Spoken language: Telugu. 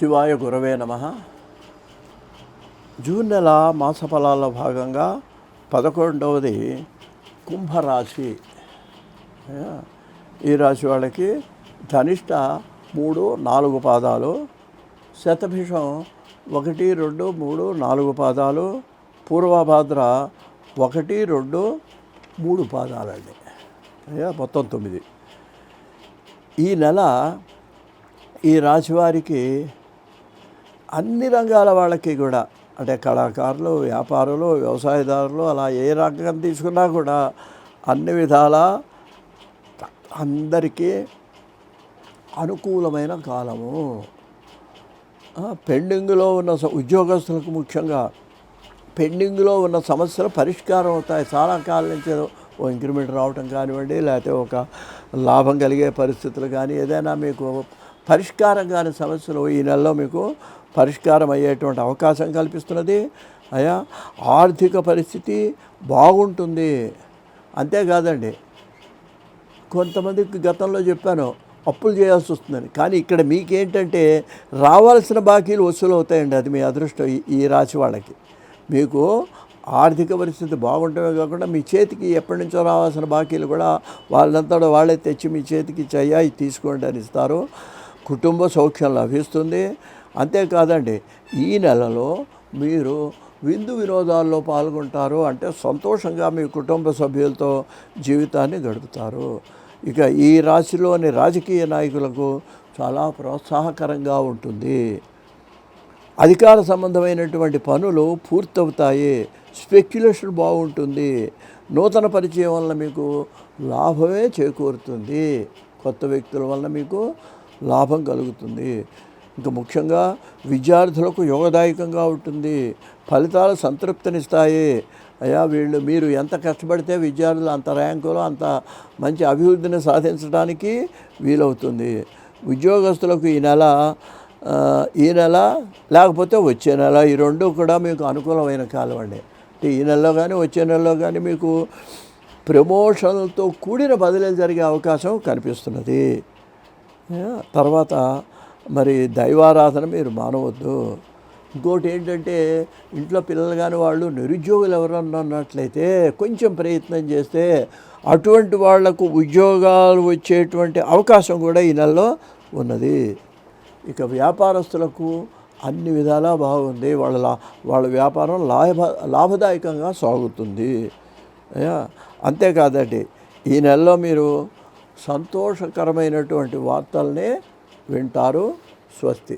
శివాయ గురవే నమ. జూన్ నెల మాస ఫలాల్లో భాగంగా పదకొండవది కుంభరాశి. ఈ రాశి వాళ్ళకి ధనిష్ట మూడు నాలుగు పాదాలు శతభిషం ఒకటి రెండు మూడు నాలుగు పాదాలు పూర్వభాద్ర ఒకటి రెండు మూడు పాదాలండి. మొత్తం తొమ్మిది. ఈ నెల ఈ రాశివారికి అన్ని రంగాల వాళ్ళకి కూడా అంటే కళాకారులు వ్యాపారులు వ్యవసాయదారులు అలా ఏ రంగం తీసుకున్నా కూడా అన్ని విధాల అందరికీ అనుకూలమైన కాలము. పెండింగ్లో ఉన్న స- ఉద్యోగస్తులకు ముఖ్యంగా పెండింగ్లో ఉన్న సమస్యలు పరిష్కారం అవుతాయి. చాలా కాలం నుంచి ఓ ఇంక్రిమెంట్ రావటం కానివ్వండి లేకపోతే ఒక లాభం కలిగే పరిస్థితులు కానీ ఏదైనా మీకు పరిష్కారం కాని సమస్యలు ఈ నెలలో మీకు పరిష్కారం అయ్యేటువంటి అవకాశం కల్పిస్తున్నది. అయా ఆర్థిక పరిస్థితి బాగుంటుంది. అంతేకాదండి కొంతమందికి గతంలో చెప్పాను అప్పులు చేయాల్సి వస్తుందని. కానీ ఇక్కడ మీకేంటంటే రావాల్సిన బాకీలు వసూలు అవుతాయండి అది మీ అదృష్టం ఈ- రాశి వాళ్ళకి. మీకు ఆర్థిక పరిస్థితి బాగుంటమే కాకుండా మీ చేతికి ఎప్పటి నుంచో రావాల్సిన బాకీలు కూడా వాళ్ళంతా వాళ్ళే తెచ్చి మీ చేతికి చెయ్యి తీసుకోండి అని ఇస్తారు. కుటుంబ సౌఖ్యం లభిస్తుంది. అంతేకాదండి ఈ నెలలో మీరు విందు వినోదాల్లో పాల్గొంటారు అంటే సంతోషంగా మీ కుటుంబ సభ్యులతో జీవితాన్ని గడుపుతారు. ఇక ఈ రాశిలోని రాజకీయ నాయకులకు చాలా ప్రోత్సాహకరంగా ఉంటుంది. అధికార సంబంధమైనటువంటి పనులు పూర్తవుతాయి స్పెక్యులేషన్ బాగుంటుంది నూతన పరిచయం వలన మీకు లాభమే చేకూరుతుంది కొత్త వ్యక్తుల వలన మీకు లాభం కలుగుతుంది. ఇంకా ముఖ్యంగా విద్యార్థులకు యోగదాయకంగా ఉంటుంది. ఫలితాలు సంతృప్తినిస్తాయి. అయ్యా వీళ్ళు మీరు ఎంత కష్టపడితే విద్యార్థులు అంత ర్యాంకులో అంత మంచి అభివృద్ధిని సాధించడానికి వీలవుతుంది. ఉద్యోగస్తులకు ఈ నెల ఈ నెల లేకపోతే వచ్చే నెల ఈ రెండు కూడా మీకు అనుకూలమైన కాలం అండి. ఈ నెలలో కానీ వచ్చే నెలలో కానీ మీకు ప్రమోషన్లతో కూడిన బదిలీలు జరిగే అవకాశం కనిపిస్తున్నది. తర్వాత మరి దైవారాధన మీరు మానవద్దు. ఇంకోటి ఏంటంటే ఇంట్లో పిల్లలు కానీ వాళ్ళు నిరుద్యోగులు ఎవరన్నా ఉన్నట్లయితే కొంచెం ప్రయత్నం చేస్తే అటువంటి వాళ్ళకు ఉద్యోగాలు వచ్చేటువంటి అవకాశం కూడా ఈ నెలలో ఉన్నది. ఇక వ్యాపారస్తులకు అన్ని విధాలా బాగుంది. వాళ్ళ లా వాళ్ళ వ్యాపారం లాభ లాభదాయకంగా సాగుతుంది. అంతేకాదండి. ఈ నెలలో మీరు సంతోషకరమైనటువంటి వార్తల్ని వింటారు స్వస్తి.